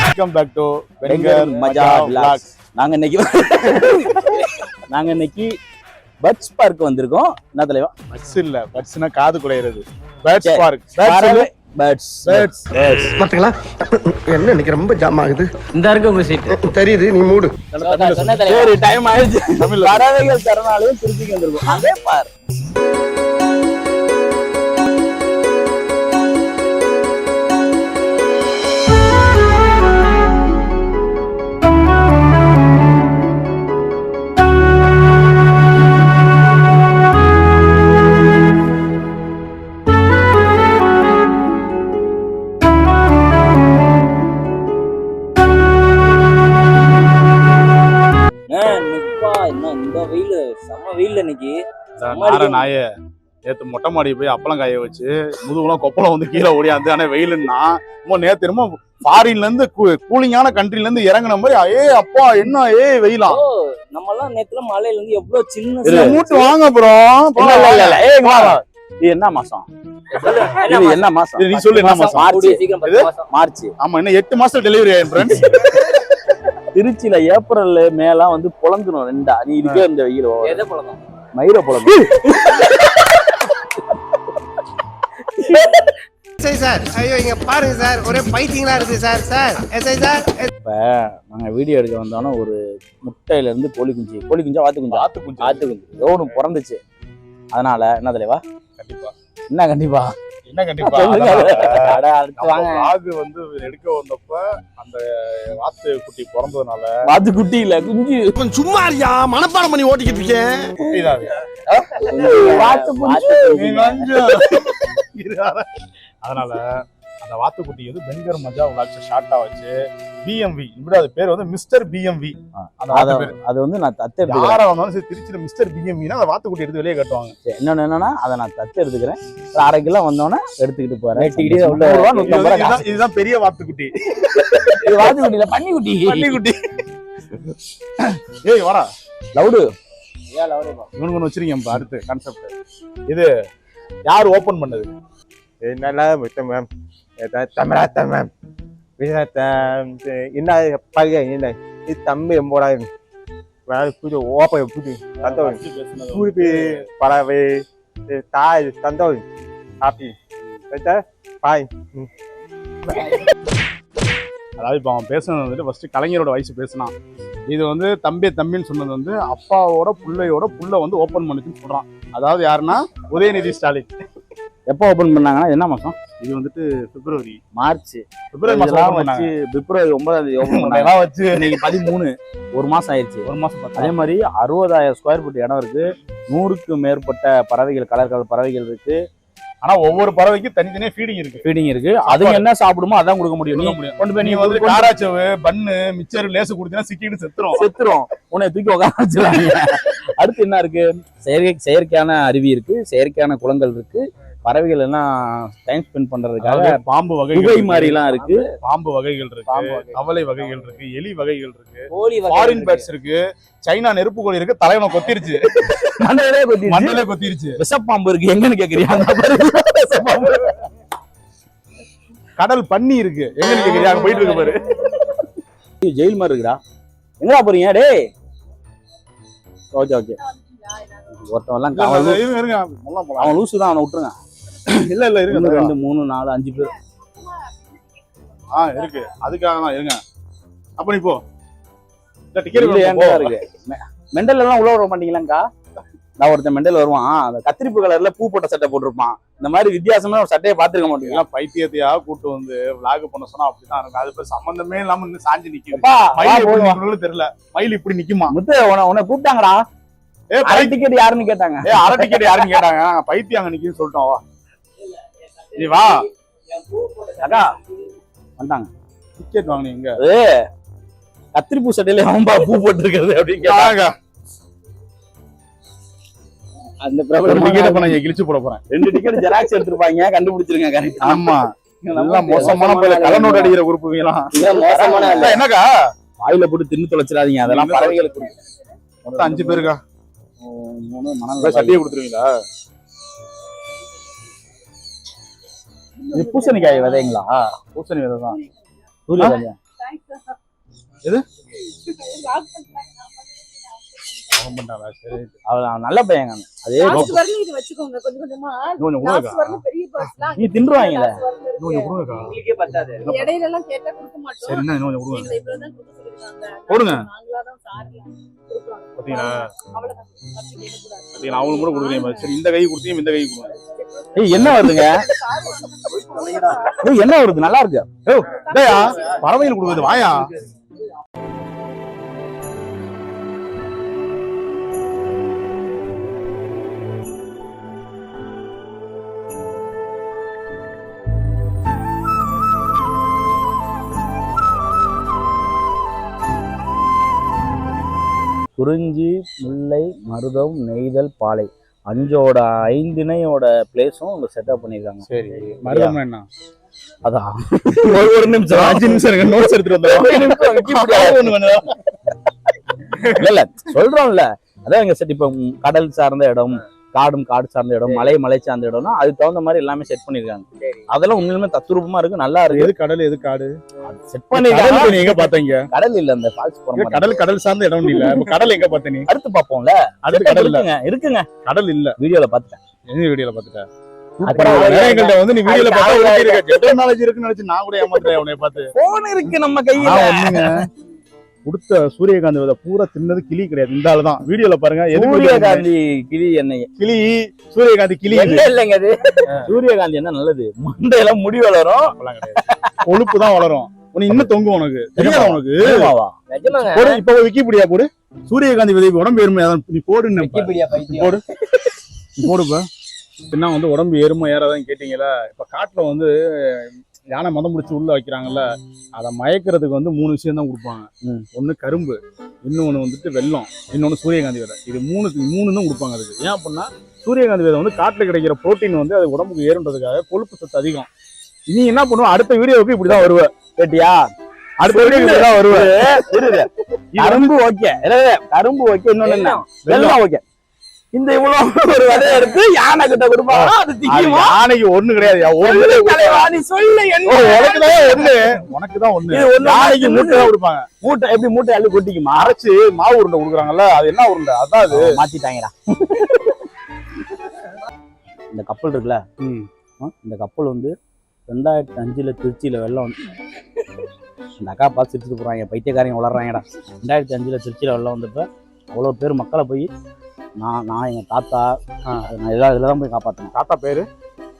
Welcome back to பெங்கர் மஜா vlogs நாங்க இன்னைக்கு நாங்க இன்னைக்கு பட்ஸ் பார்க் வந்திருக்கோம். என்ன தலைவா? பட்ஸ் இல்ல பட்ஸ்னா காது குடையிறது. பேர்ட்ஸ் சரி. பார்க் பறவை பட்ஸ் பேர்ட்ஸ் பாத்துக்கலாம் என்ன இன்னைக்கு ரொம்ப ஜாம் ஆகுது. இந்த இருக்கு உங்க சீட் தெரியுது நீ மூடு. சரி டைம் ஆயிடுச்சு. பறவைகள் தரனாலையும் திருச்சிக்கு வந்திருக்கோம். அதே பார். நாய நேத்து மொட்டை மாடி போய் அப்பளம் காய வச்சு முதுகுலாம் கொப்பளம் வந்து கீழே ஓடியாந்து ஆனா வெயிலுன்னா ரொம்ப நேத்து என்னமோ ஃபாரின்ல இருந்து கூலிங்கான கண்ட்ரில இருந்து இறங்குன மாதிரி ஏ அப்பா என்ன? ஏ வெயிலா? ஓ நம்ம எல்லாம் நேத்துல மலையில இருந்து எவ்வளவு சின்ன மூட்டு வாங்க ப்ரோ. இல்ல இல்ல இல்ல, இல்ல ஏய் இங்க வா, வா. இது என்ன மாசம்? இது என்ன மாசம்? நீ சொல்லு என்ன மாசம்? மார்ச். மாசம். ஆமா இன்னும் எட்டு மாசம் டெலிவரி ஆயிடும் ஃப்ரெண்ட்ஸ் திருச்சியில ஏப்ரல் மேலாம் வந்து பொழந்துரும் ரெண்டா. நீ இருக்கே இந்த வெயில்? எதை பழக்கம் மயிர எஸ்ஐ சார் ஐயோ இங்க பாருங்க சார் ஒரே பைத்தியங்களா இருக்கு சார் சார் எஸ்ஐ சார் இப்ப நாங்க வீடியோ எடுக்க வந்தோன்னா ஒரு முட்டையில இருந்து கோழி குஞ்சு கோழி குஞ்சா வாத்து குஞ்சா? ஆத்து குஞ்சு. வாத்து குஞ்சு. ஏதோ பிறந்துச்சு. அதனால என்ன தலைவா? கண்டிப்பா. என்ன கண்டிப்பா? என்ன கண்டிப்பா? vlog வந்து எடுக்க வந்தப்ப அந்த வாத்து குட்டி பிறந்ததுனால வாத்து குட்டி இல்ல குஞ்சு. சும்மா இருக்கியா? மனப்பாடம் பண்ணி ஓட்டிக்கிட்டு இருக்கேன். குட்டி தான். அதனால அந்த வாத்துக்குட்டி வந்து பெங்கர் மஜா விளாக்ஸ் ஷார்ட்டா வச்சு பிஎம்வி இப்படி அது பேர் வந்து மிஸ்டர் பிஎம்வி அந்த அத வாத்து பேர். அது வந்து நான் தத்து எடுத்துக்கிறேன். யாரா வந்தாலும் சரி திருச்சியில மிஸ்டர் பிஎம்வினா அந்த வாத்துக்குட்டி எடுத்து வெளியே கட்டுவாங்க. சரி, இன்னொன்னு என்னன்னா அதை நான் தத்து எடுத்துக்கிறேன். ஒரு அரை கிலோ வந்தோடனே எடுத்துக்கிட்டு போறேன். இதுதான் பெரிய வாத்துக்குட்டி இது வாத்து குட்டி இல்ல பன்னி குட்டி பன்னிக்குட்டி. ஏய் வாடா. லவுடு. இவனுக்கு ஒன்று வச்சிருக்கேன் அடுத்து கான்செப்ட் இது யார் ஓபன் பண்ணது? நல்லா விட்டேன் மேம். தமிழாத்த மேம் என்ன பையன் என்ன இது தம்பி போடாது வேற புது ஓப்ப புது சந்தோஷம் புது பறவை தாய் சந்தோஷம் ஹாப்பி பாய் அதாவது இப்போ அவன் பேசுனது வந்துட்டு ஃபர்ஸ்ட் கலைஞரோட வயசு பேசினான் இது வந்து தம்பி தம்பின்னு சொன்னது வந்து அப்பாவோட புள்ளையோட புள்ள வந்து ஓபன் பண்ணுச்சுன்னு சொல்றான். அதாவது யாருன்னா உதயநிதி ஸ்டாலின். எப்போ ஓபன் பண்ணாங்கன்னா என்ன மாசம்? இது வந்துட்டு பிப்ரவரி. மார்ச் பிப்ரவரி மாசம் வச்சு பிப்ரவரி ஒன்பதாம் தேதி ஓபன் பண்ணாங்க. வச்சு. இன்னைக்கு பதிமூணு. ஒரு மாசம் ஆயிடுச்சு ஒரு மாசம் அதே மாதிரி அறுபதாயிரம் ஸ்கொயர் ஃபீட் இடம் இருக்கு. நூறுக்கு மேற்பட்ட பறவைகள் கலர் கலர் பறவைகள் இருக்கு. ஆனா ஒவ்வொரு பறவைக்கும் தனித்தனியா ஃபீடிங் இருக்கு. ஃபீடிங் இருக்கு. அதுங்க என்ன சாப்பிடுமோ அதான் கொடுக்க முடியும். நீ. கொண்டு போய் நீ வந்து காராச்சவு பன்னு மிச்சர் லேசு குடுத்தீங்கன்னா சிக்கிட்டு செத்துரும். செத்துரும். உன்னை தூக்கி உட்கார வச்சிருவாங்க. அடுத்து என்ன இருக்கு? செயற்கை செயற்கையான அருவி இருக்கு. செயற்கையான குளங்கள் இருக்கு. பறவைகள் எல்லாம் டைம் ஸ்பெண்ட் பண்றதுக்காக பாம்பு வகைகள் குகை இருக்கு. மாதிரி எல்லாம் இருக்கு. பாம்பு வகைகள் இருக்கு. வகை. கவலை வகைகள் இருக்கு. எலி வகைகள் இருக்கு. கோழி ஃபாரின் பேர்ட்ஸ் இருக்கு. சைனா நெருப்பு கோழி இருக்கு. தலைவனை கொத்திருச்சு. மண்டையிலே கொத்திருச்சு. மண்ணிலே கொத்திருச்சு. விஷப்பாம்பு இருக்கு. எங்கன்னு கேக்குறியா. கடல் பன்னி இருக்கு. எங்க கேக்குறியா? அங்க போயிட்டு இருக்கு பாரு. ஜெயில் மாதிரி இருக்குடா. எங்கடா போறீங்க? டேய். Okay okay. போலாம் அவன் லூசு தான் அவனை விட்டுருங்க. இல்ல இல்ல இருங்க ரெண்டு மூணு நாலு அஞ்சு பேர். ஆ இருக்கு. அதுக்காக தான் இருங்க. அப்ப நீ போ. இருக்கு? மெண்டல் எல்லாம் உள்ள விட மாட்டீங்களாங்கா நான் ஒருத்தன் மெண்டல் வருவான். அந்த கத்திரிப்பு கலர்ல பூ போட்ட சட்டை போட்டிருப்பான். இந்த மாதிரி வித்தியாசமா ஒரு சட்டையை பாத்துருக்க மாட்டீங்களா பைத்தியத்தையா கூட்டு வந்து vlog பண்ண சொன்னா அப்படிதான் இருக்கும். அது பேர் சம்பந்தமே இல்லாம இன்னும் சாஞ்சு. நிக்கணும்னு தெரியல. மயில் இப்படி நிக்குமா? முத்து உன கூப்பிட்டாங்கடா. ஏ அரை டிக்கெட் யாருன்னு கேட்டாங்க. ஏ அரை டிக்கெட் யாருன்னு கேட்டாங்க. பைத்தியம் அங்க நிக்குன்னு சொல்லிட்டோம் நீ வா. அக்கா வந்துட்டாங்க டிக்கெட் வாங்கினீங்க கத்திரிப்பூ சட்டையில அவன்பா பூ போட்டிருக்கிறது அப்படின்னு அந்த டிக்கெட் நான் கிழிச்சு போட போறேன். ரெண்டு டிக்கெட் ஜெராக்ஸ் எடுத்திருப்பாங்க கண்டுபிடிச்சிருங்க கரெக்ட் ஆமா. எல்லாம் மோசமான பேர் கலனோட அடிக்கிற குரூப் எல்லாம் மோசமான அண்ணா, என்னக்கா? வாயில போட்டு தின்னு தொலைச்சிடாதீங்க அதெல்லாம் பறவைகளுக்கு மொத்தம் அஞ்சு பேருக்கா? சட்டியை கொடுத்துருவீங்களா? இது பூசணிக்காய் விதைங்களா? பூசணி விதை தான். சூரியகாந்தி எது? அவன் நல்ல பையங்க. அதே வச்சுக்கோங்க. கொஞ்சம் கொஞ்சமா பெரிய நீ கொடுங்கக்கா. இடையில எல்லாம் கேட்டா கொடுக்க மாட்டோம். போடுங்க. அவங்களுக்கு கூட. கொடுக்குறீங்க சரி இந்த கை கொடுத்தீங்க இந்த கை கொடுங்க. ஏய் என்ன வருதுங்க? ஏய் என்ன வருது? நல்லா இருக்கு. பறவைகள் கொடுக்குறது வாயா? குறிஞ்சி முல்லை மருதம் நெய்தல் பாலை. அஞ்சோட ஐந்திணையோட பிளேஸும் உங்க செட்டப் பண்ணிருக்காங்க சரி மருதம் என்ன அதான் ஒரு நிமிஷம். அஞ்சு நிமிஷம் நோட்ஸ் எடுத்துட்டு வந்தோம் இல்ல சொல்றோம்ல. அதான் எங்க செட் இப்ப கடல் சார்ந்த இடம் காடும் காடு சார்ந்த இடம் மலை மலை சார்ந்த இடம்னா அதுக்கு தகுந்த மாதிரி எல்லாமே செட் பண்ணிருக்காங்க அதெல்லாம் உண்மையிலுமே தத்துரூபமா இருக்கு நல்லா இருக்கு. எது கடல் எது காடு? செட் கடல் நீ எங்க பாத்தீங்க? கடல் இல்ல அந்த ஃபால்ஸ் போற. கடல் கடல் சார்ந்த இடம் இல்ல. கடல் எங்க பாத்த நீ? அடுத்து பாப்போம்ல அடுத்து கடல் இல்ல இருக்குங்க இருக்குங்க. கடல் இல்ல. வீடியோல பாத்துட்டேன் எங்க வீடியோல பாத்துட்ட அப்புறம் எங்கள்ட்ட வந்து நீ வீடியோல பார்த்தா இருக்குன்னு நினைச்சு நான் கூட ஏமாத்துறேன் உன்னை பார்த்து. போன் இருக்கு நம்ம கையில. கொடுத்த சூரியகாந்தி விதை பூரா தின்னது கிளி கிடையாது. இந்த ஆளு தான். வீடியோல பாருங்க. சூரியகாந்தி கிளி எண்ணெய் கிளி சூரியகாந்தி கிளி. என்ன இல்லைங்க அது? சூரியகாந்தி என்ன நல்லது? மண்டையில முடி வளரும். கொழுப்பு தான் வளரும். உனக்கு இன்னும் தொங்கும் உனக்கு. தெரியாதா உனக்கு? போடு இப்ப விக்கிபீடியா போடு? சூரியகாந்தி விதை உடம்பு ஏறுமை நீ போடு போடு. இப்ப. பின்ன வந்து உடம்பு ஏறுமா ஏறாதான் கேட்டீங்களா? இப்ப காட்டுல வந்து யானை மதம் முடிச்சு உள்ள வைக்கிறாங்கல்ல அதை மயக்கிறதுக்கு வந்து மூணு விஷயம் தான் கொடுப்பாங்க. ஒண்ணு கரும்பு இன்னொன்னு வந்துட்டு வெல்லம் இன்னொன்னு சூரியகாந்தி விதை. இது மூணு மூணு தான் கொடுப்பாங்க அதுக்கு. ஏன் அப்படின்னா சூரியகாந்தி விதை வந்து காட்டுல கிடைக்கிற புரோட்டீன் வந்து அது உடம்புக்கு ஏறுன்றதுக்காக கொழுப்பு சத்து அதிகம். நீ என்ன பண்ணுவ? அடுத்த வீடியோவுக்கு இப்படிதான் வருவ. கேட்டியா? அடுத்த வீடியோக்கு இப்படிதான் வருவ. இருது. கரும்பு ஓகே. கரும்பு ஓகே இன்னொன்னு என்ன? வெள்ளம் ஓகே. இந்த இவ்வளவு ஒரு விதைய எடுத்து யானை கிட்ட கொடுப்பாங்க அது திக்குமா? யானைக்கு ஒண்ணு கிடையாது. தலைவா, நீ சொல்லு என்ன? உனக்கு தான் ஒண்ணு. உனக்கு தான் ஒண்ணு. யானைக்கு மூட்டை தான் கொடுப்பாங்க. மூட்டை எப்படி மூட்டை அள்ளி கொட்டிக்குமா? அரைச்சு மாவு உருண்டை கொடுக்குறாங்கல்ல அது என்ன உருண்டை? அதான் அது. மாத்திட்டாங்கடா. இந்த கப்பல் இருக்குல்ல? இந்த கப்பல் வந்து ரெண்டாயிரத்தி அஞ்சுல திருச்சியில வெள்ளம் வந்து இந்த அக்கா பார்த்து சிரிச்சுட்டு போறாங்க. பைத்தியக்காரங்க வளர்றாங்கடா. ரெண்டாயிரத்தி அஞ்சுல திருச்சியில வெள்ளம் வந்தப்ப அவ்வளோ பேர் மக்களை போய் நான் நான் எங்க தாத்தா நான் இதெல்லாம் இதில் தான் போய் காப்பாற்றணும் தாத்தா பேரு?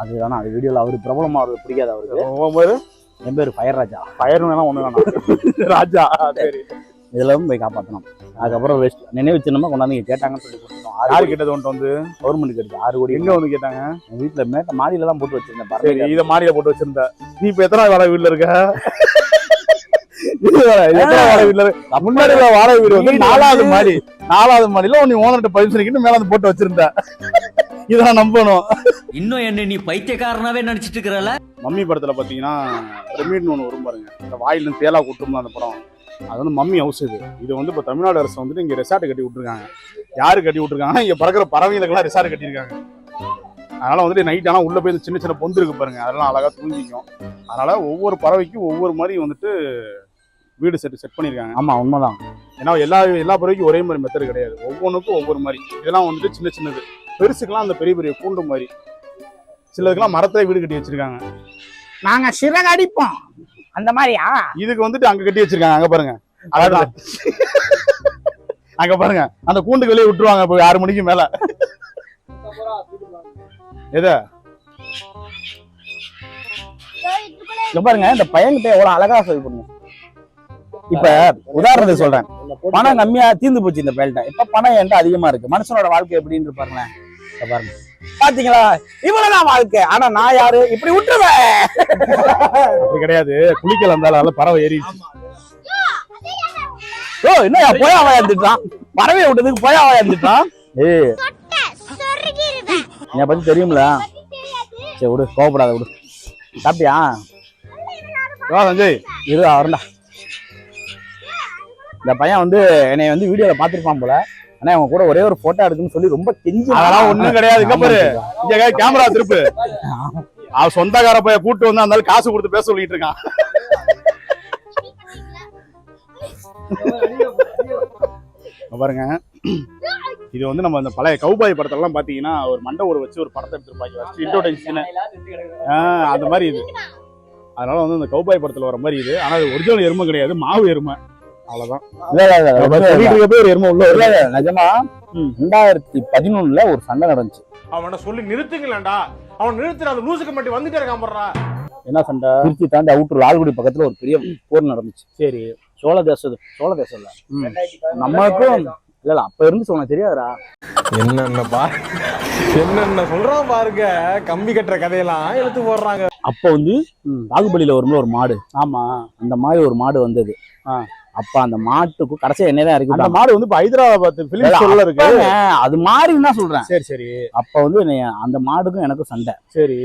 அது வேணாம் அது வீடியோவில் அவரு பிரபலமா அவருக்கு பிடிக்காது அவருக்கு. பேரு? என் பேர் ஃபயர் ராஜா. ஃபயர் வேணா ஒண்ணு வேணாம். ராஜா சரி. இதில் போய் காப்பாற்றணும் அதுக்கப்புறம் வெஸ்ட் நினைவு சின்னமா கொண்டாந்து இங்க கேட்டாங்கன்னு சொல்லி கொடுத்துட்டோம். யாரு கோடி. கேட்டது உன்ட்டு வந்து? கவர்மெண்ட் கிடைச்சு ஆறு கோடி எங்க வந்து கேட்டாங்க? வீட்டுல மேட்ட மாடியில தான் போட்டு வச்சிருந்தேன். சரி இத மாடியில போட்டு வச்சிருந்த நீ இப்ப எத்தனை வாடகை வீட்டுல இருக்க இது வேற, எத்தனை வாடகை வீட்டுல இருக்க முன்னாடி வாடகை வீடு வந்து நாலாவது மாடி நாலாவது மாடியில நீ ஓனர்கிட்ட பரிசு மேல வந்து போட்டு வச்சிருந்த. இதை நான் நம்பணும். இன்னும் என்ன நீ பைத்தியக்காரனாவே நினைச்சிட்டு இருக்கிறல மம்மி படத்துல பாத்தீங்கன்னா பிரமிட்னு ஒண்ணு வரும் பாருங்க. இந்த வாயிலிருந்து தேலா கூட்டம்ல அந்த படம். அது வந்து மம்மி ஹவுஸ் இது. இது வந்து இப்போ தமிழ்நாடு அரசு வந்துட்டு இங்க ரெசார்ட் கட்டி விட்டுருக்காங்க. யாரு கட்டி விட்டுருக்காங்கன்னா இங்க பறக்கிற பறவைகளுக்கெல்லாம் ரெசார்ட் கட்டியிருக்காங்க. அதனால வந்துட்டு நைட் ஆனா உள்ள போய் இந்த சின்ன சின்ன பொந்து இருக்கு பாருங்க. அதெல்லாம் அழகா தூங்கிக்கும். அதனால ஒவ்வொரு பறவைக்கும் ஒவ்வொரு மாதிரி வந்துட்டு வீடு செட் செட் பண்ணியிருக்காங்க ஆமா உண்மைதான். ஏன்னா எல்லா எல்லா பறவைக்கும் ஒரே மாதிரி மெத்தட் கிடையாது. ஒவ்வொன்றுக்கும் ஒவ்வொரு மாதிரி. இதெல்லாம் வந்துட்டு சின்ன சின்னது. பெருசுக்கெல்லாம் அந்த பெரிய பெரிய கூண்டு மாதிரி. சிலதுக்கெல்லாம் மரத்துல வீடு கட்டி வச்சிருக்காங்க. நாங்க சிறகு அடிப்போம். அந்த மாதிரியா? இதுக்கு வந்துட்டு அங்க கட்டி வச்சிருக்காங்க. அங்க பாருங்க. அதான். அங்க பாருங்க. அந்த கூண்டுக்கு வெளியே விட்டுருவாங்க இப்போ ஆறு மணிக்கு மேல. எத? பாருங்க. இந்த பையன்கிட்ட எவ்வளவு அழகா சொல்லி பண்ணுங்க இப்ப உதாரணத்துக்கு சொல்றேன். பணம் கம்மியா தீர்ந்து போச்சு இந்த பையன்ட்ட இப்ப பணம் என்கிட்ட அதிகமா இருக்கு. மனுஷனோட வாழ்க்கை எப்படின்னு பாருங்களேன். பாருங்க. பாத்தீங்களா? இவ்வளவுதான் வாழ்க்கை. ஆனா நான் யாரு? இப்படி விட்டுருவேன் அப்படி கிடையாது. குளிக்கல இருந்தாலும் பறவை ஏறி ஓ என்ன போயா வாயா இருந்துட்டான். பறவை விட்டதுக்கு போயா வாயா இருந்துட்டான். ஏய். என்னை பத்தி தெரியும்ல சரி விடு. கோவப்படாத விடு. சாப்பிட்டியா? வா சஞ்சய். இரு வரண்டா இந்த பையன் வந்து என்னை வந்து வீடியோல பாத்துருப்பான் போல. ஆனா அவங்க கூட ஒரே ஒரு போட்டோ எடுக்குன்னு சொல்லி ரொம்ப கெஞ்சி அதெல்லாம் ஒண்ணும் கிடையாது. இங்க பாரு. இங்க கேமரா திருப்பு. அவன் சொந்தக்கார பைய கூட்டு வந்து அந்த காசு கொடுத்து பேச சொல்லிட்டு இருக்கான். பாருங்க. இது வந்து நம்ம அந்த பழைய கௌபாய் படத்துல எல்லாம் பாத்தீங்கன்னா ஒரு மண்டை ஊற வச்சு ஒரு படத்தை எடுத்திருப்பாங்க. ஃபர்ஸ்ட் இன்ட்ரோடக்ஷன் அந்த மாதிரி இது. அதனால வந்து இந்த கௌபாய் படத்துல வர மாதிரி இது. ஆனா அது ஒரிஜினல் எருமை கிடையாது. மாவு எருமை. அவ்வளவுதான். நிஜமா ரெண்டாயிரத்தி பதினொன்னுல ஒரு சண்டை நடந்துச்சு. அவனை சொல்லி நிறுத்துங்களேன்டா. அவன் நிறுத்துற அந்த லூசுக்கு மட்டும் வந்துட்டே இருக்கான் என்ன சண்டை? திருச்சி தாண்டி அவுட்டர் லால்குடி பக்கத்துல ஒரு பெரிய போர் நடந்துச்சு. சரி. சோழ தேசம் சோழ தேசம் இல்ல நம்மளுக்கும் இல்ல இல்ல அப்ப இருந்து உனக்கு தெரியாதுடா. என்னென்ன பா என்னென்ன சொல்றான் பாருங்க. கம்பி கட்டுற கதையெல்லாம் இழுத்து போடுறாங்க. அப்ப வந்து பாகுபலியில வரும்போது ஒரு மாடு. ஆமா. அந்த மாதிரி ஒரு மாடு வந்தது. அப்ப அந்த மாட்டுக்கு கடைசியா என்னதான் இறக்கி அந்த விட்டாங்க. மாடு வந்து இப்ப ஹைதராபாத் பிலிம் சொல்ல இருக்கு. அது மாறின்னு தான் சொல்றேன். சரி சரி. அப்ப வந்து அந்த மாடுக்கும் எனக்கும் சண்டை. சரி.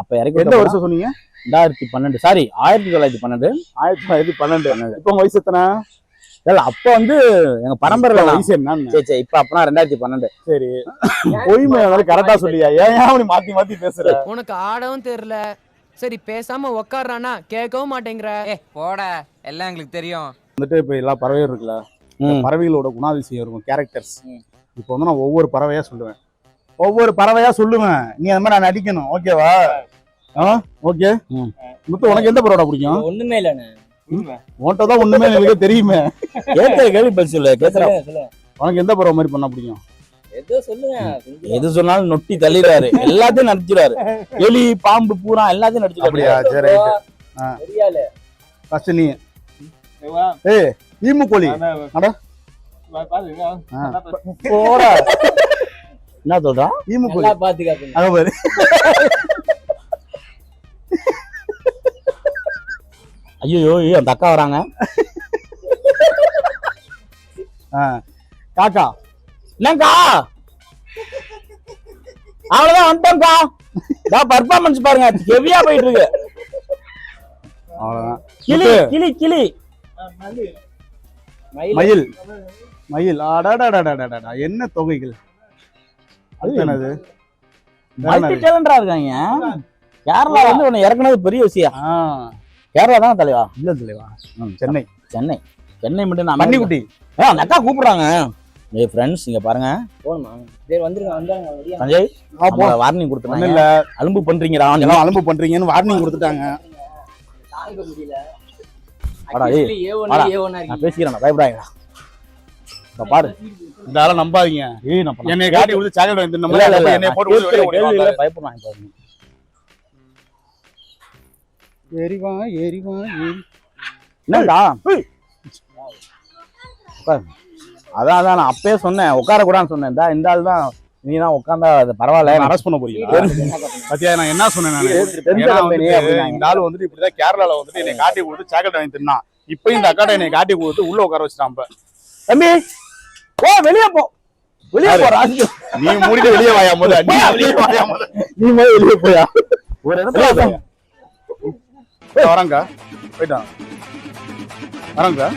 அப்ப இறக்கி எந்த வருஷம் சொன்னீங்க? ரெண்டாயிரத்தி பன்னெண்டு. சாரி ஆயிரத்தி தொள்ளாயிரத்தி பன்னெண்டு. ஆயிரத்தி தொள்ளாயிரத்தி பன்னெண்டு. இப்ப உங்க வயசு எத்தனை? இல்ல அப்ப வந்து எங்க பரம்பரையில நான் வயசு என்ன? சரி சரி இப்ப அப்பனா ரெண்டாயிரத்தி பன்னெண்டு. சரி. பொய்மை கரெக்டா சொல்லியா? ஏன் அப்படி மாத்தி மாத்தி பேசுற? உனக்கு ஆடவும் தெரியல. சரி பேசாம உக்காடுறானா கேட்கவும் மாட்டேங்கிற. ஏ போட. எல்லாம் எங்களுக்கு தெரியும். வந்துட்டு இப்ப எல்லா பறவையும் இருக்குல்ல. பறவைகளோட குணாதிசயம் இருக்கும் கேரக்டர்ஸ் இப்போ வந்து நான் ஒவ்வொரு பறவையா சொல்லுவேன். ஒவ்வொரு பறவையா சொல்லுவேன். நீ அந்த மாதிரி நான் நடிக்கணும் ஓகேவா ஆ ஓகே. முத்து உனக்கு எந்த பறவைடா பிடிக்கும்? ஒண்ணுமே இல்லண்ணே உன்கிட்ட தான் ஒண்ணுமே எனக்கு தெரியுமே. கேட்கிற கேள்வி பதில் சொல்லு கேட்கிற. உனக்கு எந்த பறவை மாதிரி பண்ண பிடிக்கும்? எது சொன்னாலும் நொட்டி தள்ளிடுறாரு. எல்லாத்தையும் நடிச்சிடாரு எலி பாம்பு பூரா எல்லாத்தையும் அப்படியா? நடிச்சிடாரு சரி ரைட் தெரியாது. ஃபர்ஸ்ட் நீ. ஏய் ஈமு கோழி. போடா என்ன சொல்றான் ஈமு கோழி நல்லா பாத்துக்காப்பீங்க அங்க பாரு ஐயோ அந்த அக்கா வராங்க ஆ. காக்கா என்னங்கா அவ்வளவுதான் வந்துட்டோம்க்கா நான் பர்ஃபார்மன்ஸ் பாருங்க. ஹெவியா போயிட்டு இருக்கு. அவ்வளவுதான் கிளி கிளி கிளி மயில். மயில். அடடடடடடடா என்ன தொகைகள் அது என்னது மல்டி டேலண்டா இருக்காங்க கேரளா வந்து உன்னை இறக்குனது பெரிய விஷயம் கேரளா தான் தலைவா இல்ல தலைவா சென்னை சென்னை சென்னை மட்டும் நான் பன்னிக்குட்டி ஏ, அந்த அக்கா கூப்பிடுறாங்க ஏய் ஃப்ரெண்ட்ஸ் இங்க பாருங்க போகணுமா சரி வந்துருங்க வந்தாங்க வெளியே சஞ்சய் போ. வார்னிங் ஒண்ணும் கொடுத்துருங்க இல்ல அலும்பு பண்றீங்கடா எல்லாம் அலும்பு பண்றீங்கன்னு வார்னிங் கொடுத்துட்டாங்க தாங்க முடியல நான். பேசிக்கிறேன் பயப்படாங்கடா பாரு இந்த ஆளை நம்பாதீங்க ஏய் நான் என்னை காட்டி கொடுத்து சாக்லேட் என்னை போட்டு. பயப்படுறாங்க பாருங்க. ஏறிவா ஏறிவா ஏறி என்னடா. அதான் அதான் நான் அப்பயே சொன்னேன் உட்கார கூடாதுன்னு சொன்னேன் இந்தா, இந்த ஆள் தான் நீ தான் உட்காந்தா அது பரவாயில்ல. அரெஸ்ட் பண்ண போறீங்க பத்தியா நான் என்ன சொன்னேன் நானு. இந்த ஆள் வந்துட்டு இப்படிதான் கேரளால வந்துட்டு என்னை காட்டி கொடுத்து சாக்லேட் வாங்கி தின்னான் இப்ப இந்த அக்காட்ட என்னை காட்டி கொடுத்து உள்ள உட்கார வச்சுட்டான். தம்பி போ வெளிய போ. வெளிய போ ராஜு. நீ மூடிட்டு வெளியே வாயா முதல்ல நீ வெளியே வாயா முதல்ல நீ போய் வெளிய போயா. ஒரு இடத்துல. வரேங்க்கா போயிட்டான். வரேங்க்கா